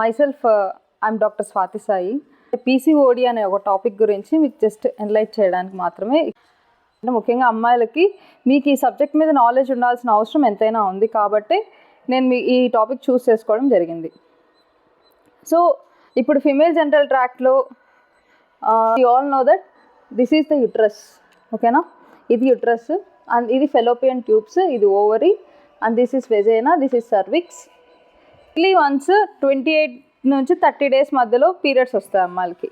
Myself I'm doctor Swati Sai PCOD అనే ఒక topic గురించి మీకు జస్ట్ ఎన్లైట్ చేయడానికి మాత్రమే. అంటే ముఖ్యంగా అమ్మాయిలకి మీకు ఈ సబ్జెక్ట్ మీద నాలెడ్జ్ ఉండాల్సిన అవసరం ఎంతైనా ఉంది కాబట్టి నేను మీ ఈ టాపిక్ చూస్ చేసుకోవడం జరిగింది. సో ఇప్పుడు female general ట్రాక్ట్లో you all know that this is the uterus ఓకేనా ఇది యుట్రస్ అండ్ ఇది ఫెలోపియన్ ట్యూబ్స్ ఇది ovary and this is vagina this is cervix weekly once twenty eight నుంచి థర్టీ డేస్ మధ్యలో పీరియడ్స్ వస్తాయి అమ్మాయిలకి.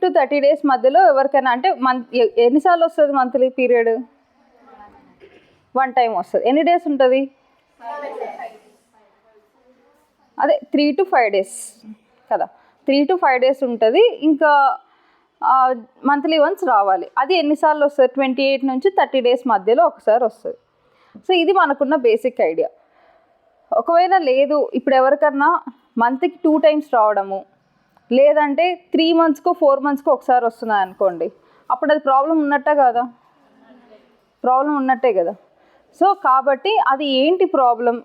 టు థర్టీ డేస్ మధ్యలో ఎవరికైనా అంటే మంత్ ఎన్నిసార్లు వస్తుంది మంత్లీ పీరియడ్ వన్ టైం వస్తుంది. ఎన్ని డేస్ ఉంటుంది? అదే త్రీ టు ఫైవ్ డేస్ కదా. త్రీ టు ఫైవ్ డేస్ ఉంటుంది. ఇంకా మంత్లీ వన్స్ రావాలి. అది ఎన్నిసార్లు వస్తుంది? ట్వంటీ ఎయిట్ నుంచి థర్టీ డేస్ మధ్యలో ఒకసారి వస్తుంది. సో ఇది మనకున్న బేసిక్ ఐడియా ఒకవేళ లేదు ఇప్పుడు ఎవరికన్నా మంత్కి టూ టైమ్స్ రావడము లేదంటే త్రీ మంత్స్కో ఫోర్ మంత్స్కో ఒకసారి వస్తున్నాయి అనుకోండి అప్పుడు అది ప్రాబ్లం ఉన్నట్టే కదా? ప్రాబ్లం ఉన్నట్టే కదా? సో కాబట్టి అది ఏంటి ప్రాబ్లం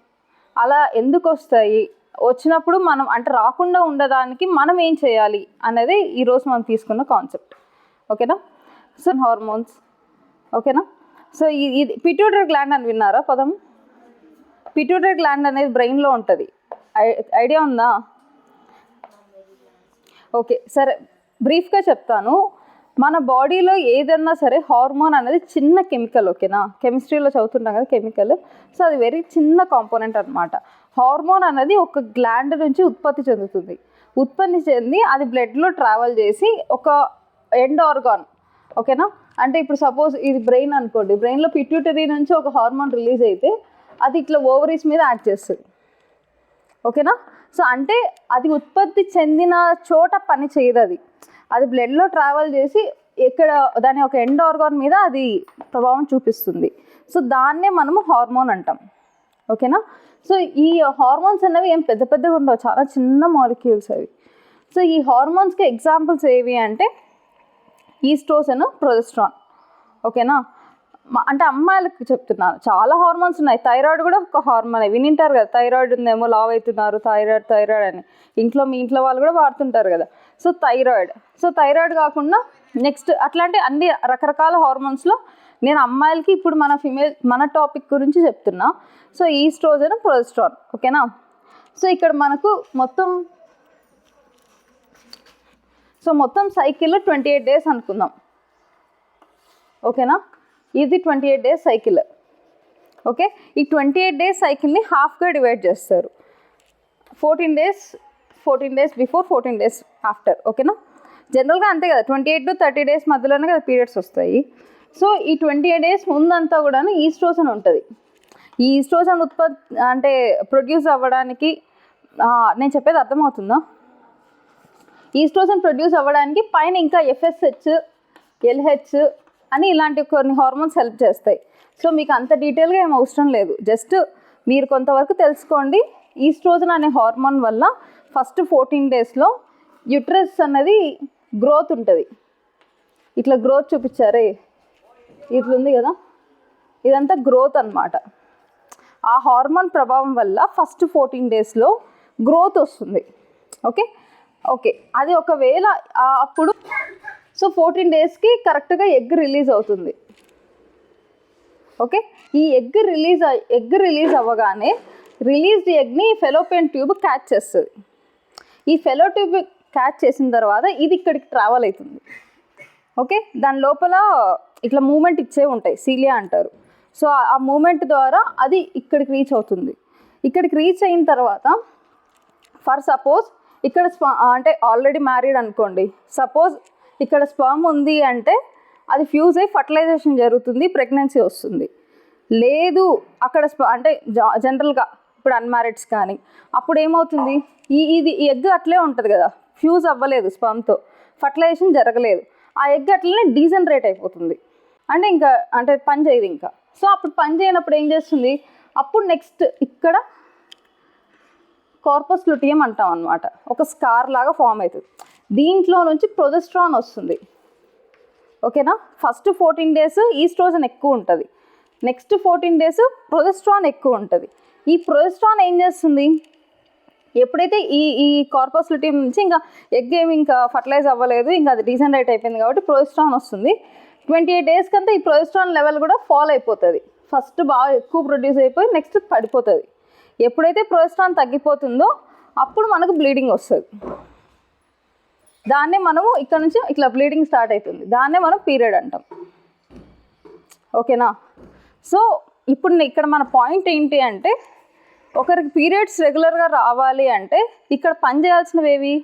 అలా ఎందుకు వస్తాయి? వచ్చినప్పుడు మనం అంటే రాకుండా ఉండడానికి మనం ఏం చేయాలి అనేది ఈరోజు మనం తీసుకున్న కాన్సెప్ట్ ఓకేనా? సో హార్మోన్స్ ఓకేనా? సో ఇది పిట్యూటరీ గ్లాండ్ అని విన్నారా పదం? పిట్యూటరీ గ్లాండ్ అనేది బ్రెయిన్లో ఉంటుంది. ఐడియా ఉందా? ఓకే సరే బ్రీఫ్గా చెప్తాను. మన బాడీలో ఏదన్నా సరే హార్మోన్ అనేది చిన్న కెమికల్ ఓకేనా? కెమిస్ట్రీలో చదువుతుంటాం కదా కెమికల్ సో అది వెరీ చిన్న కాంపోనెంట్ అనమాట హార్మోన్ అనేది ఒక గ్లాండ్ నుంచి ఉత్పత్తి చెందుతుంది. ఉత్పత్తి చెంది అది బ్లడ్లో ట్రావెల్ చేసి ఒక ఎండ్ ఆర్గాన్ ఓకేనా? అంటే ఇప్పుడు సపోజ్ ఇది బ్రెయిన్ అనుకోండి. బ్రెయిన్లో పిట్యూటరీ నుంచి ఒక హార్మోన్ రిలీజ్ అయితే అది ఇట్లా ఓవరీస్ మీద యాక్ట్ చేస్తుంది. ఓకేనా? సో అంటే అది ఉత్పత్తి చెందిన చోట పని చేయదు అది. అది బ్లడ్లో ట్రావెల్ చేసి ఎక్కడ దాని ఒక ఎండ్ ఆర్గాన్ మీద అది ప్రభావం చూపిస్తుంది. సో దాన్నే మనము హార్మోన్ అంటాం. ఓకేనా? సో ఈ హార్మోన్స్ అనేవి ఏం పెద్ద పెద్దగా ఉండవు. చాలా చిన్న మాలిక్యూల్స్ అవి. సో ఈ హార్మోన్స్కి ఎగ్జాంపుల్స్ ఏవి అంటే ఈస్ట్రోసెన్ ప్రొజెస్ట్రాన్. ఓకేనా? అంటే అమ్మాయిలకు చెప్తున్నాను చాలా హార్మోన్స్ ఉన్నాయి. థైరాయిడ్ కూడా ఒక హార్మోన్ వినింటారు కదా థైరాయిడ్ ఉందేమో లావ్ అవుతున్నారు థైరాయిడ్ థైరాయిడ్ అని. ఇంట్లో మీ ఇంట్లో వాళ్ళు కూడా వాడుతుంటారు కదా. సో థైరాయిడ్ సో థైరాయిడ్ కాకుండా నెక్స్ట్ అట్లాంటి అన్ని రకరకాల హార్మోన్స్లో నేను అమ్మాయిలకి ఇప్పుడు మన ఫిమేల్ మన టాపిక్ గురించి చెప్తున్నా. సో ఈస్ట్రోజన్ ప్రొజెస్ట్రాన్ ఓకేనా సో ఇక్కడ మనకు మొత్తం సో మొత్తం సైకిల్లో ట్వంటీ ఎయిట్ డేస్ అనుకుందాం. ఓకేనా ఇది twenty eight days cycle. Okay? ఈ ట్వంటీ ఎయిట్ డేస్ సైకిల్ని హాఫ్గా డివైడ్ చేస్తారు. Fourteen days fourteen days before fourteen days after. ఓకేనా? జనరల్గా అంతే కదా twenty eight to thirty days మధ్యలోనే కదా పీరియడ్స్ వస్తాయి. సో ఈ ట్వంటీ ఎయిట్ డేస్ ముందంతా కూడా ఈస్ట్రోజన్ ఉంటుంది. ఈ ఈస్ట్రోజన్ ఉత్పత్తి అంటే ప్రొడ్యూస్ అవ్వడానికి నేను చెప్పేది అర్థమవుతుందా? ఈస్ట్రోజన్ ప్రొడ్యూస్ అవ్వడానికి పైన ఇంకా ఎఫ్ఎస్హెచ్ ఎల్హెచ్ అని ఇలాంటి కొన్ని హార్మోన్స్ హెల్ప్ చేస్తాయి. సో మీకు అంత డీటెయిల్గా ఏం అవసరం లేదు. జస్ట్ మీరు కొంతవరకు తెలుసుకోండి. ఈస్ట్రోజన్ అనే హార్మోన్ వల్ల ఫస్ట్ ఫోర్టీన్ డేస్లో యుట్రస్ అన్నది గ్రోత్ ఉంటుంది. ఇట్లా గ్రోత్ చూపించారే? ఇట్లా ఉంది కదా? ఇదంతా గ్రోత్ అన్నమాట. ఆ హార్మోన్ ప్రభావం వల్ల ఫస్ట్ ఫోర్టీన్ డేస్లో గ్రోత్ వస్తుంది. ఓకే ఓకే అది ఒకవేళ అప్పుడు సో ఫోర్టీన్ డేస్కి కరెక్ట్గా ఎగ్ రిలీజ్ అవుతుంది. ఓకే? ఈ ఎగ్ రిలీజ్ ఎగ్ రిలీజ్ అవ్వగానే రిలీజ్డ్ ఎగ్ని ఫెలోపియన్ ట్యూబ్ క్యాచ్ చేస్తుంది. ఈ ఫెలో ట్యూబ్ క్యాచ్ చేసిన తర్వాత ఇది ఇక్కడికి ట్రావెల్ అవుతుంది. ఓకే? దాని లోపల ఇట్లా మూమెంట్ ఇచ్చే ఉంటాయి సీలియా అంటారు. సో ఆ- ఆ మూమెంట్ ద్వారా అది ఇక్కడికి రీచ్ అవుతుంది. ఇక్కడికి రీచ్ అయిన తర్వాత ఫర్ సపోజ్ ఇక్కడ స్పా అంటే ఆల్రెడీ మ్యారీడ్ అనుకోండి సపోజ్ ఇక్కడ స్పర్మ్ ఉంది అంటే అది ఫ్యూజ్ అయ్యి ఫర్టిలైజేషన్ జరుగుతుంది ప్రెగ్నెన్సీ వస్తుంది. లేదు అక్కడ స్ప అంటే జనరల్గా ఇప్పుడు అన్మ్యారిడ్స్ కానీ అప్పుడు ఏమవుతుంది? ఈ ఇది ఈ ఎగ్ అట్లే ఉంటుంది కదా ఫ్యూజ్ అవ్వలేదు స్పర్మ్తో ఫర్టిలైజేషన్ జరగలేదు. ఆ ఎగ్ అట్లనే డీజనరేట్ అయిపోతుంది. అంటే ఇంకా అంటే పని చేయదు ఇంకా. సో అప్పుడు పని చేయనప్పుడు ఏం చేస్తుంది? అప్పుడు నెక్స్ట్ ఇక్కడ కార్పస్ లుటియం అంటాం అనమాట ఒక స్కార్ లాగా ఫామ్ అవుతుంది. దీంట్లో నుంచి ప్రొజెస్ట్రాన్ వస్తుంది. ఓకేనా? ఫస్ట్ ఫోర్టీన్ డేస్ ఈస్ట్రోజన్ ఎక్కువ ఉంటుంది. నెక్స్ట్ ఫోర్టీన్ డేస్ ప్రొజెస్ట్రాన్ ఎక్కువ ఉంటుంది. ఈ ప్రొజెస్ట్రాన్ ఏం చేస్తుంది? ఎప్పుడైతే ఈ ఈ కార్పోసిలిటీ నుంచి ఇంకా ఎగ్ ఏమి ఇంకా ఫర్టిలైజ్ అవ్వలేదు ఇంకా అది డీజనరేట్ అయిపోయింది కాబట్టి ప్రొజెస్ట్రాన్ వస్తుంది. ట్వంటీ ఎయిట్ డేస్ కంతా ఈ ప్రొజెస్ట్రాన్ లెవెల్ కూడా ఫాల్ అయిపోతుంది. ఫస్ట్ బాగా ఎక్కువ ప్రొడ్యూస్ అయిపోయి నెక్స్ట్ పడిపోతుంది. ఎప్పుడైతే ప్రొజెస్ట్రాన్ తగ్గిపోతుందో అప్పుడు మనకు బ్లీడింగ్ వస్తుంది. దాన్నే మనము ఇక్కడ నుంచి ఇట్లా బ్లీడింగ్ స్టార్ట్ అవుతుంది దాన్నే మనం పీరియడ్ అంటాం. ఓకేనా? సో ఇప్పుడు ఇక్కడ మన పాయింట్ ఏంటి అంటే ఒకరికి పీరియడ్స్ రెగ్యులర్గా రావాలి అంటే ఇక్కడ పని చేయాల్సినవి ఏవి?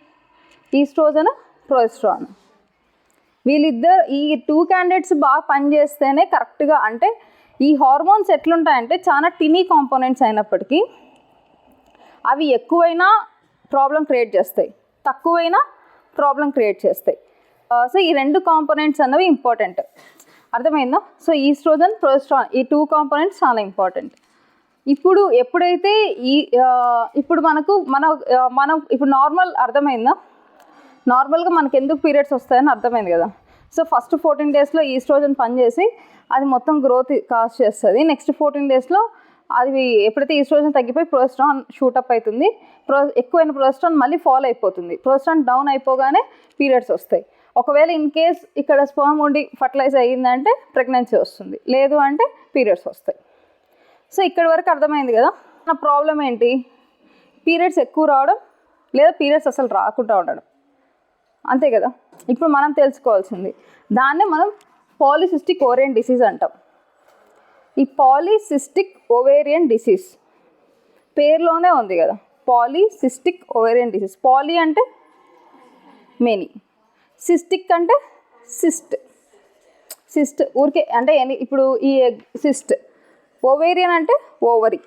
Estrogen progesterone. వీళ్ళిద్దరు ఈ టూ క్యాండిడేట్స్ బాగా పనిచేస్తేనే కరెక్ట్గా అంటే ఈ హార్మోన్స్ ఎట్లుంటాయంటే చాలా టినీ కాంపోనెంట్స్ అయినప్పటికీ అవి ఎక్కువైనా ప్రాబ్లం క్రియేట్ చేస్తాయి. తక్కువైనా ప్రాబ్లం క్రియేట్ చేస్తాయి. Uh, సో ఈ రెండు కాంపోనెంట్స్ అన్నవి ఇంపార్టెంట్ అర్థమైందా? సో ఈస్ట్రోజన్ ప్రొజెస్ట్రాన్ ఈ టూ కాంపోనెంట్స్ చాలా ఇంపార్టెంట్ ఇప్పుడు ఎప్పుడైతే ఈ uh, ఇప్పుడు మనకు మన uh, మనం ఇప్పుడు నార్మల్ అర్థమైందా? నార్మల్గా మనకు ఎందుకు పీరియడ్స్ వస్తాయని అర్థమైంది కదా. సో ఫస్ట్ ఫోర్టీన్ డేస్లో ఈస్ట్రోజన్ పనిచేసి అది మొత్తం గ్రోత్ కాస్ట్ చేస్తుంది. నెక్స్ట్ ఫోర్టీన్ డేస్లో అది ఎప్పుడైతే ఈస్ట్రోజన్ తగ్గిపోయి ప్రోస్ట్రాన్ షూటప్ అవుతుంది ప్రో ఎక్కువైన ప్రొజెస్ట్రాన్ మళ్ళీ ఫాల్ అయిపోతుంది. ప్రొజెస్ట్రాన్ డౌన్ అయిపోగానే పీరియడ్స్ వస్తాయి. ఒకవేళ ఇన్ కేస్ ఇక్కడ స్పర్మ్ ఉండి ఫర్టిలైజ్ అయ్యిందంటే ప్రెగ్నెన్సీ వస్తుంది. లేదు అంటే పీరియడ్స్ వస్తాయి. సో ఇక్కడ వరకు అర్థమైంది కదా? నా ప్రాబ్లం ఏంటి? పీరియడ్స్ ఎక్కువ రావడం లేదా పీరియడ్స్ అసలు రాకుండా ఉండడం? అంతే కదా? ఇప్పుడు మనం తెలుసుకోవాల్సింది. దాన్నే మనం పాలిసిస్టిక్ ఓరియన్ డిసీజ్ అంటాం. ఈ పాలిసిస్టిక్ ఓవేరియన్ డిసీజ్ పేరులోనే ఉంది కదా? Polycystic ovarian disease. పాలి అంటే మెనీ. సిస్టిక్ అంటే సిస్ట్. సిస్ట్ ఊరికే అంటే ఇప్పుడు ఈ సిస్ట్. ఓవేరియన్ అంటే ఓవరీ.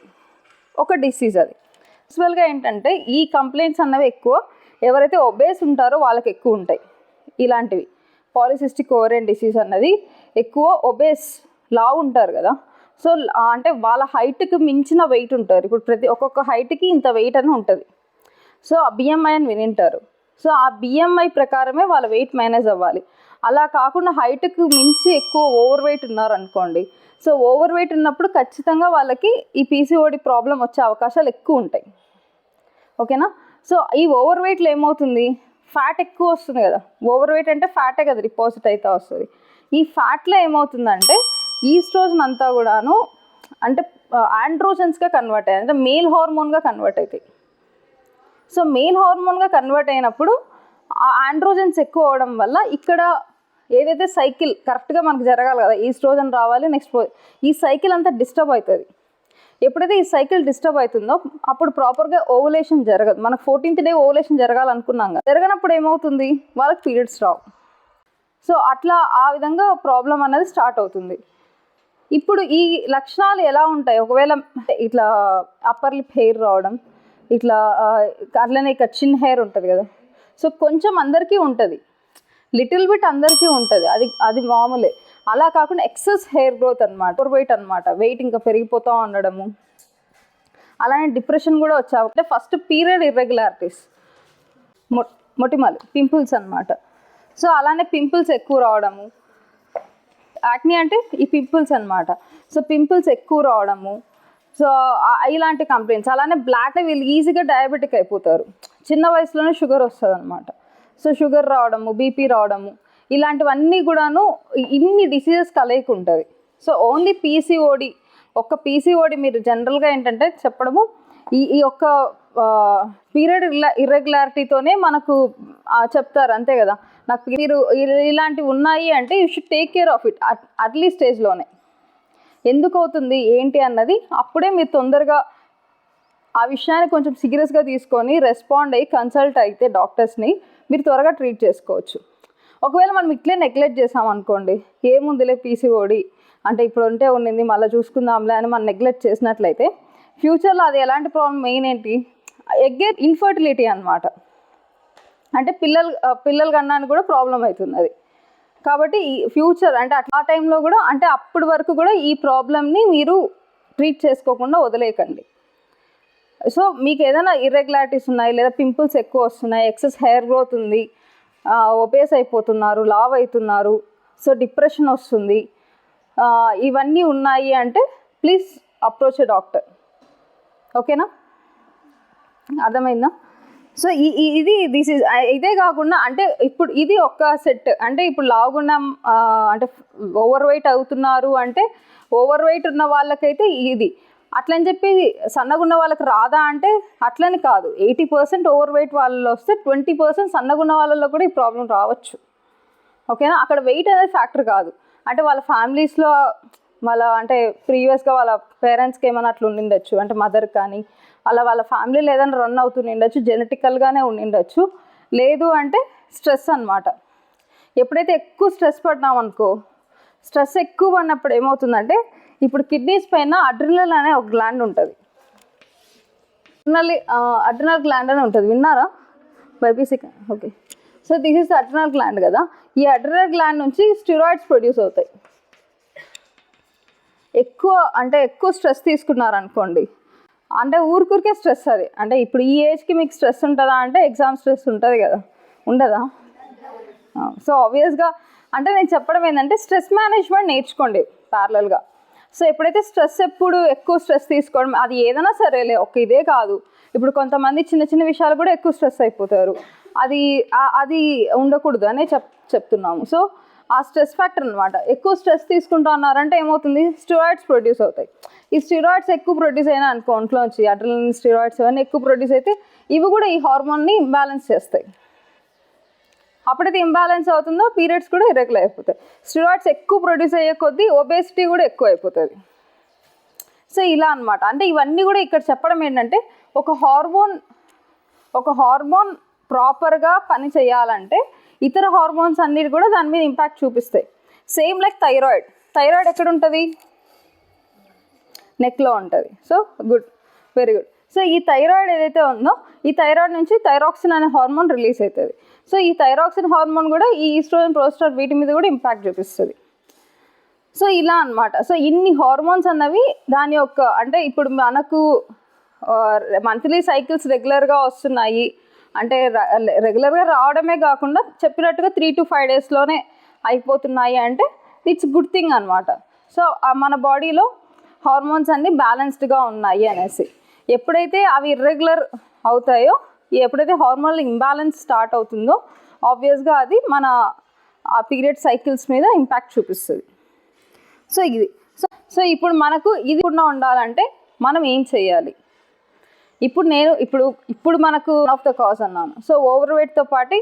ఒక డిసీజ్ అది. యాక్చువల్గా ఏంటంటే ఈ కంప్లైంట్స్ అన్నవి ఎక్కువ. ఎవరైతే ఒబేస్ ఉంటారో వాళ్ళకి ఎక్కువ ఉంటాయి. ఇలాంటివి. పాలిసిస్టిక్ ఓవరియన్ డిసీజ్ అన్నది ఎక్కువ ఒబేస్ లావు ఉంటారు కదా. సో అంటే వాళ్ళ హైట్కి మించిన వెయిట్ ఉంటారు ఇప్పుడు ప్రతి ఒక్కొక్క హైట్కి ఇంత వెయిట్ అని ఉంటుంది. సో ఆ బిఎంఐ అని వినింటారు. సో ఆ బిఎంఐ ప్రకారమే వాళ్ళ వెయిట్ మేనేజ్ అవ్వాలి. అలా కాకుండా హైట్కి మించి ఎక్కువ ఓవర్ వెయిట్ ఉన్నారనుకోండి సో ఓవర్ వెయిట్ ఉన్నప్పుడు ఖచ్చితంగా వాళ్ళకి ఈ పీసీఓడి ప్రాబ్లం వచ్చే అవకాశాలు ఎక్కువ ఉంటాయి. ఓకేనా? సో ఈ ఓవర్ వెయిట్లో ఏమవుతుంది? ఫ్యాట్ ఎక్కువ వస్తుంది కదా. ఓవర్ వెయిట్ అంటే ఫ్యాటే కదా డిపాజిట్ అయితే వస్తుంది. ఈ ఫ్యాట్లో ఏమవుతుందంటే ఈస్ట్రోజన్ అంతా కూడాను అంటే ఆండ్రోజన్స్గా కన్వర్ట్ అయ్యాయి. అంటే మేల్ హార్మోన్గా కన్వర్ట్ అవుతాయి సో మేల్ హార్మోన్గా కన్వర్ట్ అయినప్పుడు ఆ ఆండ్రోజన్స్ ఎక్కువ అవడం వల్ల ఇక్కడ ఏదైతే సైకిల్ కరెక్ట్గా మనకు జరగాలి కదా ఈస్ట్రోజన్ రావాలి నెక్స్ట్ ఈ సైకిల్ అంతా డిస్టర్బ్ అవుతుంది. ఎప్పుడైతే ఈ సైకిల్ డిస్టర్బ్ అవుతుందో అప్పుడు ప్రాపర్గా ఓవలేషన్ జరగదు. మనకు ఫోర్టీన్త్ డే ఓవలేషన్ జరగాలనుకున్నాం కదా జరగనప్పుడు ఏమవుతుంది? వాళ్ళకి పీరియడ్స్ రావు. సో అట్లా ఆ విధంగా ప్రాబ్లం అనేది స్టార్ట్ అవుతుంది. ఇప్పుడు ఈ లక్షణాలు ఎలా ఉంటాయి? ఒకవేళ ఇట్లా అప్పర్ లిప్ హెయిర్ రావడం ఇట్లా అట్లనే ఇక్కడ చిన్న హెయిర్ ఉంటుంది కదా. సో కొంచెం అందరికీ ఉంటుంది. లిటిల్ బిట్ అందరికీ ఉంటుంది. అది అది మామూలే. అలా కాకుండా ఎక్సెస్ హెయిర్ గ్రోత్ అనమాట ఓవర్ వెయిట్ అనమాట వెయిట్ ఇంకా పెరిగిపోతూ ఉండడము. అలానే డిప్రెషన్ కూడా వచ్చావు అంటే ఫస్ట్ పీరియడ్ ఇర్రెగ్యులారిటీస్ మొ మొటిమలు పింపుల్స్ అన్నమాట. సో అలానే పింపుల్స్ ఎక్కువ రావడము. యాక్ని అంటే ఈ పింపుల్స్ అన్నమాట. సో పింపుల్స్ ఎక్కువ రావడము. సో ఇలాంటి కంప్లైంట్స్ అలానే బ్లాక్ వీళ్ళు ఈజీగా డయాబెటిక్ అయిపోతారు. చిన్న వయసులోనే షుగర్ వస్తుంది అనమాట సో షుగర్ రావడము బీపీ రావడము ఇలాంటివన్నీ కూడాను ఇన్ని డిసీజెస్ కలయిక ఉంటుంది సో ఓన్లీ పీసీఓడి ఒక్క పీసీఓడి మీరు జనరల్గా ఏంటంటే చెప్పడము ఈ ఈ ఒక్క పీరియడ్ ఇర్రెగ్యులారిటీతోనే మనకు చెప్తారు అంతే కదా. నాకు మీరు ఇలాంటివి ఉన్నాయి అంటే you should take care of it at least స్టేజ్లోనే ఎందుకు అవుతుంది ఏంటి అన్నది అప్పుడే మీరు తొందరగా ఆ విషయాన్ని కొంచెం సీరియస్గా తీసుకొని రెస్పాండ్ అయ్యి కన్సల్ట్ అయితే డాక్టర్స్ని మీరు త్వరగా ట్రీట్ చేసుకోవచ్చు. ఒకవేళ మనం ఇట్లే నెగ్లెక్ట్ చేసాం అనుకోండి ఏముందిలే పీసీఓడి అంటే ఇప్పుడు ఉంటే ఉండింది మళ్ళీ చూసుకుందాంలే అని మనం నెగ్లెక్ట్ చేసినట్లయితే ఫ్యూచర్లో అది ఎలాంటి ప్రాబ్లం మెయిన్ ఏంటి? ఎగ్గే ఇన్ఫర్టిలిటీ అనమాట అంటే పిల్లలు పిల్లలు కన్నాను కూడా ప్రాబ్లం అవుతుంది అది. కాబట్టి ఈ ఫ్యూచర్ అంటే ఆ టైంలో కూడా అంటే అప్పటి వరకు కూడా ఈ ప్రాబ్లమ్ని మీరు ట్రీట్ చేసుకోకుండా వదిలేయకండి. సో మీకు ఏదైనా ఇర్రెగ్యులారిటీస్ ఉన్నాయి లేదా పింపుల్స్ ఎక్కువ వస్తున్నాయి ఎక్సెస్ హెయిర్ గ్రోత్ ఉంది ఒబేస్ అయిపోతున్నారు లావ్ అవుతున్నారు సో డిప్రెషన్ వస్తుంది ఇవన్నీ ఉన్నాయి అంటే ప్లీజ్ అప్రోచ్ డాక్టర్ ఓకేనా అర్థమైందా? సో ఈ ఇది దిస్ ఇస్ ఇదే కాకుండా అంటే ఇప్పుడు ఇది ఒక్క సెట్ అంటే ఇప్పుడు లావుగున్నాం అంటే ఓవర్ వెయిట్ అవుతున్నారు అంటే ఓవర్ వెయిట్ ఉన్న వాళ్ళకైతే ఇది. అట్లని చెప్పి సన్నగున్న వాళ్ళకి రాదా అంటే అట్లని కాదు. ఎయిటీ పర్సెంట్ ఓవర్ వెయిట్ వాళ్ళలో వస్తే ట్వంటీ పర్సెంట్ సన్నగున్న వాళ్ళలో కూడా ఈ ప్రాబ్లం రావచ్చు. ఓకేనా? అక్కడ వెయిట్ అనేది ఫ్యాక్టర్ కాదు. అంటే వాళ్ళ ఫ్యామిలీస్లో వాళ్ళ అంటే ప్రీవియస్గా వాళ్ళ పేరెంట్స్కి ఏమైనా అట్లా ఉండిండొచ్చు అంటే మదర్ కానీ అలా వాళ్ళ ఫ్యామిలీలో ఏదైనా రన్ అవుతుండొచ్చు జెనెటికల్గానే ఉండిండొచ్చు లేదు అంటే స్ట్రెస్ అన్నమాట. ఎప్పుడైతే ఎక్కువ స్ట్రెస్ పడినాం అనుకో స్ట్రెస్ ఎక్కువ పడినప్పుడు ఏమవుతుందంటే ఇప్పుడు కిడ్నీస్ పైన అడ్రినల్ అనే ఒక గ్లాండ్ ఉంటుంది. అడ్రినల్ అడ్రినల్ గ్లాండ్ అని ఉంటుంది. విన్నారా? BiPC okay so this is adrenal gland కదా. ఈ అడ్రినల్ గ్లాండ్ నుంచి స్టిరాయిడ్స్ ప్రొడ్యూస్ అవుతాయి. ఎక్కువ అంటే ఎక్కువ స్ట్రెస్ తీసుకున్నారనుకోండి అంటే ఊరికూరికే స్ట్రెస్ అది. అంటే ఇప్పుడు ఈ ఏజ్కి మీకు స్ట్రెస్ ఉంటుందా అంటే ఎగ్జామ్ స్ట్రెస్ ఉంటుంది కదా. ఉండదా? సో ఆబ్వియస్గా అంటే నేను చెప్పడం ఏంటంటే స్ట్రెస్ మేనేజ్మెంట్ నేర్చుకోండి ప్యారలల్గా సో ఎప్పుడైతే స్ట్రెస్ ఎప్పుడు ఎక్కువ స్ట్రెస్ తీసుకోవడం అది ఏదైనా సరేలే ఒక ఇదే కాదు. ఇప్పుడు కొంతమంది చిన్న చిన్న విషయాలు కూడా ఎక్కువ స్ట్రెస్ అయిపోతారు. అది అది ఉండకూడదు అనే చెప్ చెప్తున్నాము. సో ఆ స్ట్రెస్ ఫ్యాక్టర్ అనమాట ఎక్కువ స్ట్రెస్ తీసుకుంటా ఉన్నారంటే ఏమవుతుంది? స్టిరాయిడ్స్ ప్రొడ్యూస్ అవుతాయి. ఈ స్టిరాయిడ్స్ ఎక్కువ ప్రొడ్యూస్ అయినా అనుకో ఒంట్లోంచి అడ్రలిన్ స్టిరాయిడ్స్ అవన్నీ ఎక్కువ ప్రొడ్యూస్ అయితే ఇవి కూడా ఈ హార్మోన్ని ఇంబ్యాలెన్స్ చేస్తాయి. అప్పుడైతే ఇంబ్యాలెన్స్ అవుతుందో పీరియడ్స్ కూడా ఇరెగ్యులర్ అయిపోతాయి. స్టిరాయిడ్స్ ఎక్కువ ప్రొడ్యూస్ అయ్యే కొద్దీ ఒబేసిటీ కూడా ఎక్కువ అయిపోతుంది. సో ఇలా అనమాట అంటే ఇవన్నీ కూడా ఇక్కడ చెప్పడం ఏంటంటే ఒక హార్మోన్ ఒక హార్మోన్ ప్రాపర్గా పని చేయాలంటే ఇతర హార్మోన్స్ అన్నిటి కూడా దాని మీద ఇంపాక్ట్ చూపిస్తాయి. సేమ్ లైక్ థైరాయిడ్ థైరాయిడ్ ఎక్కడ ఉంటుంది? నెక్లో ఉంటుంది. So good very good so ఈ థైరాయిడ్ ఏదైతే ఉందో ఈ థైరాయిడ్ నుంచి థైరాక్సిన్ అనే హార్మోన్ రిలీజ్ అవుతుంది. సో ఈ థైరాక్సిన్ హార్మోన్ కూడా ఈ ఈస్ట్రోజన్ ప్రోస్టర్ వీటి మీద కూడా ఇంపాక్ట్ చూపిస్తుంది. సో ఇలా అన్నమాట. సో ఇన్ని హార్మోన్స్ అన్నవి దాని యొక్క అంటే ఇప్పుడు మనకు మంత్లీ సైకిల్స్ రెగ్యులర్గా వస్తున్నాయి. అంటే రెగ్యులర్గా రావడమే కాకుండా చెప్పినట్టుగా త్రీ టు ఫైవ్ డేస్లోనే అయిపోతున్నాయి అంటే ఇట్స్ గుడ్ థింగ్ అనమాట సో మన బాడీలో హార్మోన్స్ అన్నీ బ్యాలెన్స్డ్గా ఉన్నాయి అనేసి. ఎప్పుడైతే అవి ఇర్రెగ్యులర్ అవుతాయో ఎప్పుడైతే హార్మోనల్ ఇంబ్యాలెన్స్ స్టార్ట్ అవుతుందో ఆబ్వియస్గా అది మన ఆ పీరియడ్ సైకిల్స్ మీద ఇంపాక్ట్ చూపిస్తుంది. సో ఇది. సో సో ఇప్పుడు మనకు ఇది కూడా ఉండాలంటే మనం ఏం చేయాలి? ఇప్పుడు నేను ఇప్పుడు ఇప్పుడు మనకు ఆఫ్ ద కాజ్ అన్నాను. సో ఓవర్ వెయిట్తో పాటు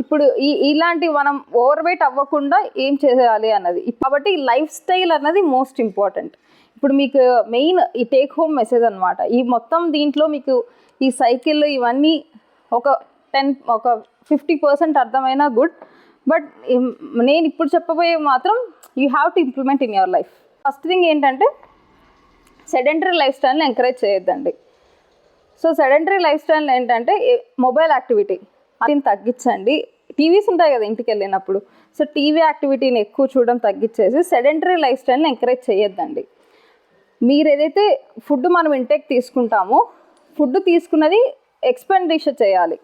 ఇప్పుడు ఈ ఇలాంటి మనం ఓవర్ వెయిట్ అవ్వకుండా ఏం చేయాలి అన్నది. కాబట్టి లైఫ్ స్టైల్ అన్నది మోస్ట్ ఇంపార్టెంట్ ఇప్పుడు మీకు మెయిన్ ఈ టేక్ హోమ్ మెసేజ్ అనమాట ఈ మొత్తం దీంట్లో మీకు ఈ సైకిల్ ఇవన్నీ ఒక టెన్ ఒక ఫిఫ్టీ పర్సెంట్ అర్థమైనా గుడ్ బట్ నేను ఇప్పుడు చెప్పబోయే మాత్రం you have to implement in your life first thing ఏంటంటే సెడెంటరీ లైఫ్ స్టైల్ని ఎంకరేజ్ చేయొద్దండి. సో సెడెంటరీ లైఫ్ స్టైల్ ఏంటంటే మొబైల్ యాక్టివిటీ అది తగ్గించండి. టీవీస్ ఉంటాయి కదా ఇంటికి వెళ్ళినప్పుడు. సో టీవీ యాక్టివిటీని ఎక్కువ చూడడం తగ్గించేసి సెడెంటరీ లైఫ్ స్టైల్ని ఎంకరేజ్ చేయొద్దండి. మీరు ఏదైతే ఫుడ్ మనం ఇంటేక్ తీసుకుంటామో ఫుడ్ తీసుకున్నది ఎక్స్పెండిచర్ చేయాలి.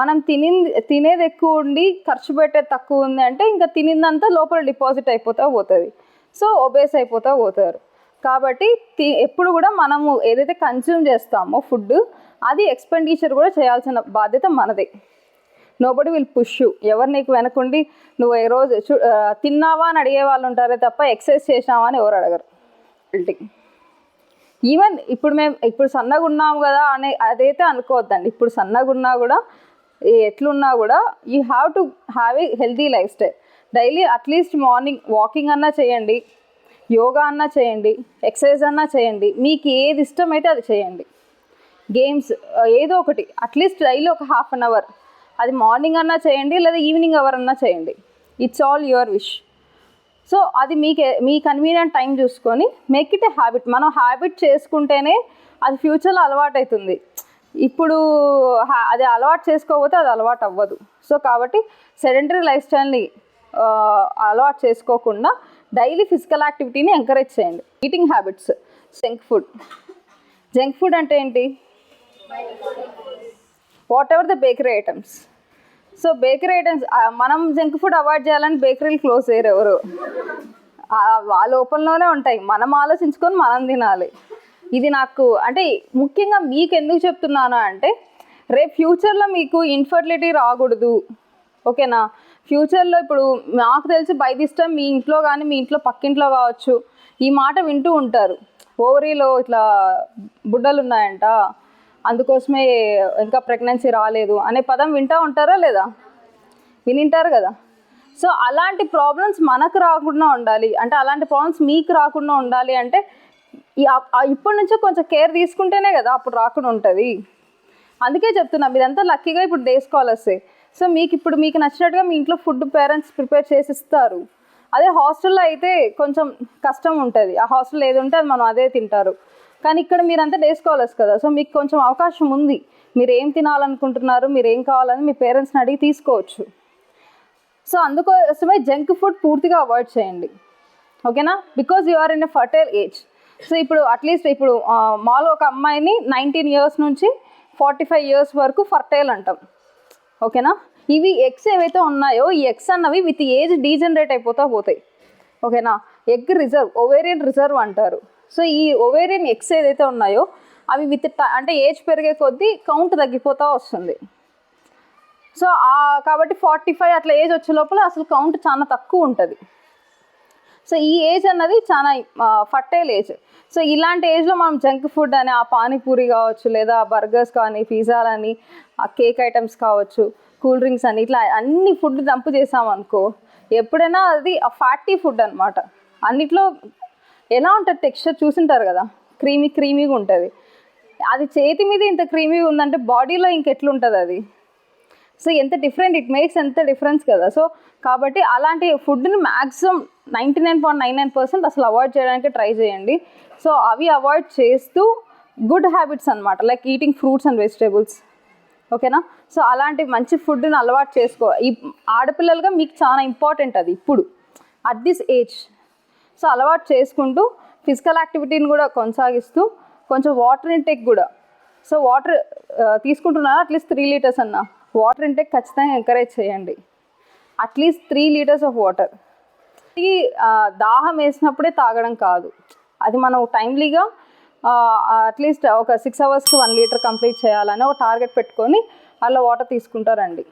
మనం తిని తినేది ఎక్కువ ఉండి ఖర్చు పెట్టేది తక్కువ ఉంది అంటే ఇంకా తినిందంతా లోపల డిపాజిట్ అయిపోతా పోతుంది. సో ఒబేస్ అయిపోతా పోతారు. కాబట్టి ఎప్పుడు కూడా మనము ఏదైతే కన్స్యూమ్ చేస్తామో ఫుడ్ అది ఎక్స్పెండిచర్ కూడా చేయాల్సిన బాధ్యత మనదే. నోబడి విల్ పుష్ ఎవరు నీకు వెనకుండి నువ్వు ఏ రోజు చూ తిన్నావా అని అడిగే వాళ్ళు ఉంటారే తప్ప ఎక్సర్సైజ్ చేసినావా అని ఎవరు అడగరు. ఈవెన్ ఇప్పుడు మేము ఇప్పుడు సన్నగా ఉన్నాము కదా అనే అదైతే అనుకోవద్దండి. ఇప్పుడు సన్నగా ఉన్నా కూడా ఎట్లున్నా కూడా you have to have a healthy lifestyle daily at least morning walking అన్నా చేయండి. యోగా అన్నా చేయండి ఎక్సర్సైజ్ అన్నా చేయండి మీకు ఏది ఇష్టమైతే అది చేయండి. గేమ్స్ ఏదో ఒకటి అట్లీస్ట్ డైలీ ఒక హాఫ్ అన్ అవర్. అది మార్నింగ్ అన్నా చేయండి లేదా ఈవినింగ్ అవర్ అన్నా చేయండి. It's all your wish so అది మీకే మీ కన్వీనియంట్ టైం చూసుకొని మేక్ ఇట్ ఏ హ్యాబిట్ మనం హ్యాబిట్ చేసుకుంటేనే అది ఫ్యూచర్లో అలవాటు అవుతుంది ఇప్పుడు అది అలవాటు చేసుకోకపోతే అది అలవాటు అవ్వదు. సో కాబట్టి సెడెంటరీ లైఫ్ స్టైల్ని అలవాటు చేసుకోకుండా డైలీ ఫిజికల్ యాక్టివిటీని ఎంకరేజ్ చేయండి. Eating habits junk food. Junk food అంటే ఏంటి? Whatever the bakery items so bakery items మనం జంక్ ఫుడ్ అవాయిడ్ చేయాలని బేకరీలు క్లోజ్ చేయరు ఎవరు. ఆ, వాళ్ళ ఓపెన్లోనే ఉంటాయి. మనం ఆలోచించుకొని మనం తినాలి. ఇది నాకు అంటే ముఖ్యంగా మీకు ఎందుకు చెప్తున్నాను అంటే రేపు ఫ్యూచర్లో మీకు ఇన్ఫర్టిలిటీ రాకూడదు. ఓకేనా? ఫ్యూచర్లో ఇప్పుడు నాకు తెలిసి బై దిస్ టైం మీ ఇంట్లో కానీ మీ ఇంట్లో పక్కింట్లో కావచ్చు ఈ మాట వింటూ ఉంటారు. ఓవరీలో ఇట్లా బుడ్డలు ఉన్నాయంట అందుకోసమే ఇంకా ప్రెగ్నెన్సీ రాలేదు అనే పదం వింటూ ఉంటారా లేదా? వినింటారు కదా. సో అలాంటి ప్రాబ్లమ్స్ మనకు రాకుండా ఉండాలి. అంటే అలాంటి ప్రాబ్లమ్స్ మీకు రాకుండా ఉండాలి అంటే ఇప్పటి నుంచే కొంచెం కేర్ తీసుకుంటేనే కదా అప్పుడు రాకుండా ఉంటుంది. అందుకే చెప్తున్నా మీరంతా లక్కీగా ఇప్పుడు డే స్కాలర్సే సో మీకు ఇప్పుడు మీకు నచ్చినట్టుగా మీ ఇంట్లో ఫుడ్ పేరెంట్స్ ప్రిపేర్ చేసి ఇస్తారు అదే హాస్టల్లో అయితే కొంచెం కష్టం ఉంటుంది. ఆ హాస్టల్లో ఏది ఉంటే అది మనం అదే తింటారు. కానీ ఇక్కడ మీరంతా డే స్కాలర్స్ కదా సో మీకు కొంచెం అవకాశం ఉంది. మీరు ఏం తినాలనుకుంటున్నారు మీరు ఏం కావాలని మీ పేరెంట్స్ని అడిగి తీసుకోవచ్చు. సో అందుకోసమే జంక్ ఫుడ్ పూర్తిగా అవాయిడ్ చేయండి. ఓకేనా? Because you are in a fertile age. So ఇప్పుడు అట్లీస్ట్ ఇప్పుడు మాలో ఒక అమ్మాయిని నైన్టీన్ ఇయర్స్ నుంచి ఫార్టీ ఫైవ్ ఇయర్స్ వరకు ఫర్టైల్ అంటాం. ఓకేనా? ఇవి ఎగ్స్ ఏవైతే ఉన్నాయో ఈ ఎగ్స్ అన్నవి విత్ ఏజ్ డీజనరేట్ అయిపోతా పోతాయి. ఓకేనా? ఎగ్ రిజర్వ్ ఒవేరియన్ రిజర్వ్ అంటారు. సో ఈ ఒవేరియన్ ఎగ్స్ ఏదైతే ఉన్నాయో అవి విత్ అంటే ఏజ్ పెరిగే కొద్దీ కౌంట్ తగ్గిపోతూ వస్తుంది. సో కాబట్టి ఫార్టీ ఫైవ్ అట్లా ఏజ్ వచ్చే లోపల అసలు కౌంట్ చాలా తక్కువ ఉంటుంది. సో ఈ ఏజ్ అన్నది చాలా ఫర్టైల్ ఏజ్. సో ఇలాంటి ఏజ్లో మనం జంక్ ఫుడ్ అని ఆ పానీపూరి కావచ్చు లేదా బర్గర్స్ కానీ పిజ్జాలని ఆ కేక్ ఐటమ్స్ కావచ్చు కూల్ డ్రింక్స్ అని ఇట్లా అన్ని ఫుడ్ దంపు చేసామనుకో ఎప్పుడైనా అది ఆ ఫ్యాటీ ఫుడ్ అనమాట అన్నిట్లో ఎలా ఉంటుంది టెక్స్చర్ చూసింటారు కదా క్రీమీ క్రీమీగా ఉంటుంది. అది చేతి మీద ఇంత క్రీమీగా ఉందంటే బాడీలో ఇంకెట్లుంటుంది అది? సో ఎంత డిఫరెంట్ ఇట్ మేక్స్ ఎంత డిఫరెన్స్ కదా. సో కాబట్టి అలాంటి ఫుడ్ని maximum ninety nine point nine nine percent అసలు అవాయిడ్ చేయడానికి ట్రై చేయండి. సో అవి అవాయిడ్ చేస్తూ గుడ్ హ్యాబిట్స్ అనమాట like eating fruits and vegetables. ఓకేనా? సో అలాంటి మంచి ఫుడ్ని అలవాటు చేసుకో. ఈ ఆడపిల్లలుగా మీకు చాలా ఇంపార్టెంట్ అది ఇప్పుడు అట్ దిస్ ఏజ్ సో అలవాటు చేసుకుంటూ ఫిజికల్ యాక్టివిటీని కూడా కొనసాగిస్తూ కొంచెం వాటర్ ఇంటేక్ కూడా. సో వాటర్ తీసుకుంటున్నారా? అట్లీస్ట్ త్రీ లీటర్స్ అన్నా. వాటర్ ఇంటేక్ ఖచ్చితంగా ఎంకరేజ్ చేయండి. At least three litres of water దాహం వేసినప్పుడే తాగడం కాదు. అది మనం టైమ్లీగా అట్లీస్ట్ ఒక సిక్స్ అవర్స్కి వన్ లీటర్ కంప్లీట్ చేయాలని ఒక టార్గెట్ పెట్టుకొని అలా వాటర్ తీసుకుంటారండి.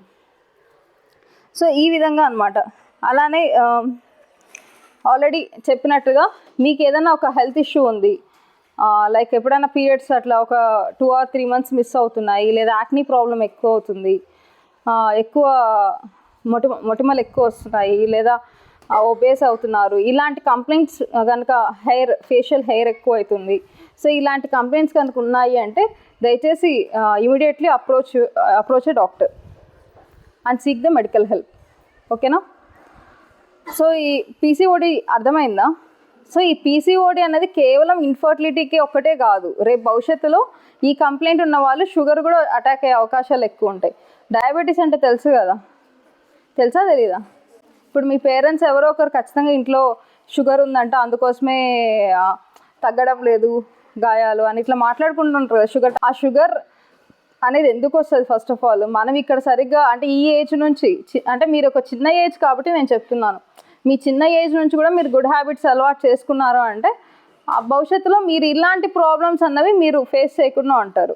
సో ఈ విధంగా అనమాట అలానే ఆల్రెడీ చెప్పినట్టుగా మీకు ఏదైనా ఒక హెల్త్ ఇష్యూ ఉంది లైక్ ఎప్పుడైనా పీరియడ్స్ అట్లా ఒక two or three months miss అవుతున్నాయి లేదా యాక్నీ ప్రాబ్లం ఎక్కువ అవుతుంది ఎక్కువ మొటి మొటిమలు ఎక్కువ వస్తున్నాయి లేదా ఒబేస్ అవుతున్నారు. ఇలాంటి కంప్లైంట్స్ కనుక హెయిర్ ఫేషియల్ హెయిర్ ఎక్కువ అవుతుంది సో ఇలాంటి కంప్లైంట్స్ కనుక ఉన్నాయి అంటే దయచేసి immediately approach approach a doctor and seek the medical help ఓకేనా? సో ఈ పీసీఓడి అర్థమైందా? సో ఈ పీసీఓడి అనేది కేవలం ఇన్ఫర్టిలిటీకి ఒక్కటే కాదు. రేపు భవిష్యత్తులో ఈ కంప్లైంట్ ఉన్న వాళ్ళు షుగర్ కూడా అటాక్ అయ్యే అవకాశాలు ఎక్కువ ఉంటాయి. డయాబెటీస్ అంటే తెలుసు కదా? తెలుసా తెలీదా? ఇప్పుడు మీ పేరెంట్స్ ఎవరో ఒకరు ఖచ్చితంగా ఇంట్లో షుగర్ ఉందంట అందుకోసమే తగ్గడం లేదు గాయాలు అని ఇట్లా మాట్లాడుకుంటుంటారు కదా షుగర్ ఆ షుగర్ అనేది ఎందుకు వస్తుంది ఫస్ట్ ఆఫ్ ఆల్ మనం ఇక్కడ సరిగ్గా అంటే ఈ ఏజ్ నుంచి అంటే మీరు ఒక చిన్న ఏజ్ కాబట్టి నేను చెప్తున్నాను. మీ చిన్న ఏజ్ నుంచి కూడా మీరు గుడ్ హ్యాబిట్స్ అలవాటు చేసుకున్నారు అంటే ఆ భవిష్యత్తులో మీరు ఇలాంటి ప్రాబ్లమ్స్ అన్నవి మీరు ఫేస్ చేయకుండా ఉంటారు.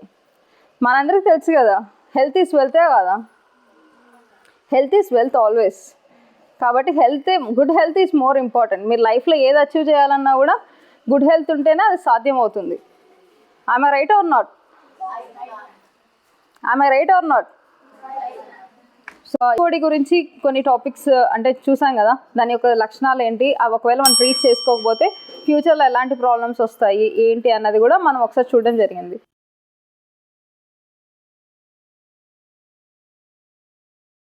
మనందరికీ తెలుసు కదా హెల్త్ ఈస్ వెల్తే కదా. Health is wealth always. కాబట్టి health good health is more important. మీరు లైఫ్లో ఏది అచీవ్ చేయాలన్నా కూడా గుడ్ హెల్త్ ఉంటేనే అది సాధ్యం అవుతుంది I'm right or not I'm right or not కోడి గురించి కొన్ని టాపిక్స్ అంటే చూసాం కదా దాని యొక్క లక్షణాలు ఏంటి అవి ఒకవేళ మనం ట్రీట్ చేసుకోకపోతే ఫ్యూచర్లో ఎలాంటి ప్రాబ్లమ్స్ వస్తాయి ఏంటి అన్నది కూడా మనం ఒకసారి చూడడం జరిగింది.